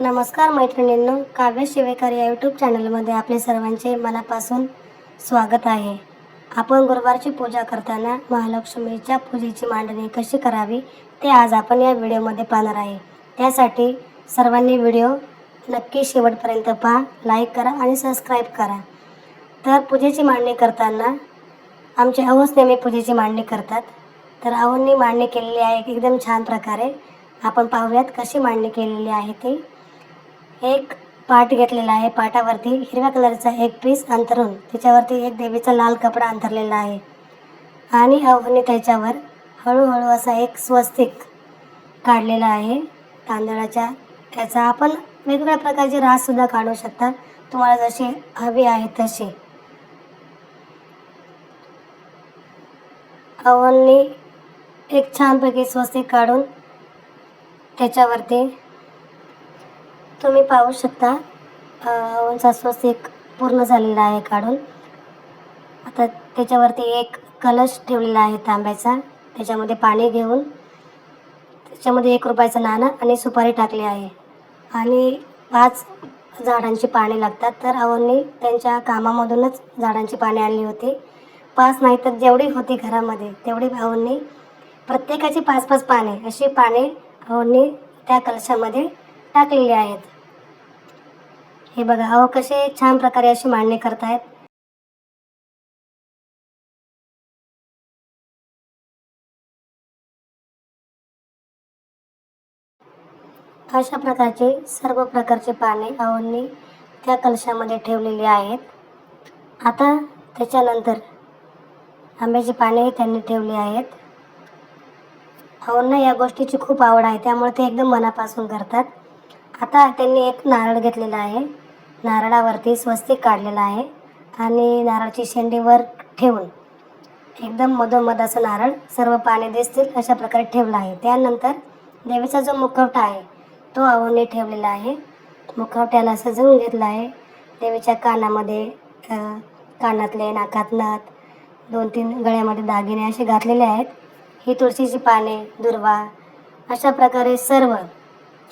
नमस्कार मैत्रिणींनो काव्य शिवेकर या यूट्यूब चॅनलमध्ये आपले सर्वांचे मनापासून स्वागत आहे. आपण गुरुवारची पूजा करताना महालक्ष्मीच्या पूजेची मांडणी कशी करावी ते आज आपण या व्हिडिओमध्ये पाहणार आहे. त्यासाठी सर्वांनी व्हिडिओ नक्की शेवटपर्यंत पहा लाईक करा आणि सबस्क्राईब करा. तर पूजेची मांडणी करताना आमचे अहोच नेहमी पूजेची मांडणी करतात. तर अहोंनी मांडणी केलेली आहे एकदम छान प्रकारे. आपण पाहूयात कशी मांडणी केलेली आहे ती. एक पाट घेतलेला आहे. पाटावरती हिरव्या कलरचा एक पीस अंतरून त्याच्यावरती एक देवीचा लाल कपडा अंतरलेला आहे. आणि अवनी त्याच्यावर हळूहळू असा एक स्वस्तिक काढलेला आहे. तांदळाच्या त्याचा आपण वेगवेगळ्या प्रकारचे राससुद्धा काढू शकता. तुम्हाला जशी हवी आहे तशी. अवननी एक छानपैकी स्वस्तिक काढून त्याच्यावरती तुम्ही पाहू शकता. अवनचा स्वस्तिक पूर्ण झालेला आहे काढून. आता त्याच्यावरती एक कलश ठेवलेला आहे तांब्याचा. त्याच्यामध्ये पाणी घेऊन त्याच्यामध्ये एक रुपयाचं नाणं आणि सुपारी टाकली आहे. आणि पाच झाडांची पाने लागतात. तर अवननी त्यांच्या कामामधूनच झाडांची पाने आणली होती. पाच नाही तर जेवढी होती घरामध्ये तेवढी अवननी प्रत्येकाची पाच पाच पाने अशी पाने अवननी त्या कलशामध्ये टाकलेली आहेत. हे बघा अहो कसे छान प्रकारे अशी मांडणी करतायत. अशा प्रकारचे सर्व प्रकारचे पाने अहोंनी त्या कलशामध्ये ठेवलेली आहेत. आता त्याच्यानंतर आंब्याची पानेही त्यांनी ठेवली आहेत. अहोंना या गोष्टीची खूप आवड आहे त्यामुळे ते एकदम मनापासून करतात. आता त्यांनी एक नारळ घेतलेला आहे. नारळावरती स्वस्तिक काढलेला आहे आणि नारळाची शेंडीवर ठेवून एकदम मधोमध असं नारळ सर्व पाने दिसतील अशा प्रकारे ठेवला आहे. त्यानंतर देवीचा जो मुखवटा आहे तो आवडणे ठेवलेला आहे. मुखवट्याला सजवून घेतला आहे. देवीच्या कानामध्ये कानातले नाकात नथ दोन तीन गळ्यामध्ये दागिने असे घातलेले आहेत. ही तुळशीची पाने दुर्वा अशा प्रकारे सर्व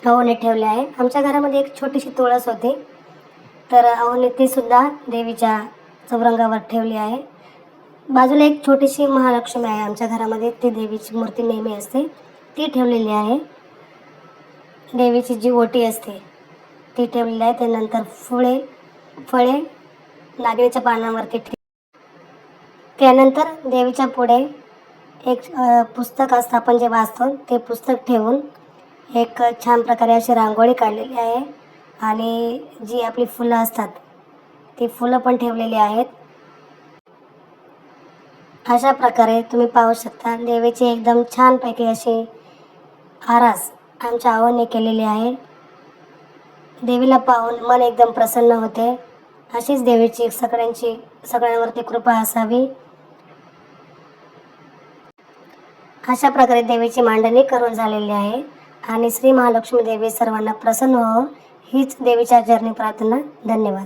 अवने ठेवले आहे. आमच्या घरामध्ये एक छोटीशी तुळस होती. तर अवने ती सुद्धा देवीच्या चौरंगावर ठेवली आहे. बाजूला एक छोटीशी महालक्ष्मी आहे आमच्या घरामध्ये. ती देवीची मूर्ती नेहमी असते. ती ठेवलेली आहे. देवीची जी ओटी असते ती ठेवलेली आहे. त्यानंतर फुळे फळे नागरीच्या पानावरती ठे त्यानंतर देवीच्या पुढे एक पुस्तक असतं. आपण जे वाचतो ते पुस्तक ठेवून एक छान प्रकारे अशी रांगोळी काढलेली आहे. आणि जी आपली फुलं असतात ती फुलं पण ठेवलेली आहेत. अशा प्रकारे तुम्ही पाहू शकता देवीची एकदम छानपैकी अशी आरास आमच्या आवडने केलेली आहे. देवीला पाहून मन एकदम प्रसन्न होते. अशीच देवीची सगळ्यांची सगळ्यांवरती कृपा असावी. अशा प्रकारे देवीची मांडणी करून झालेली आहे. आणि श्री महालक्ष्मी देवी सर्वांना प्रसन्न हो हीच देवीच्या चरणी प्रार्थना. धन्यवाद.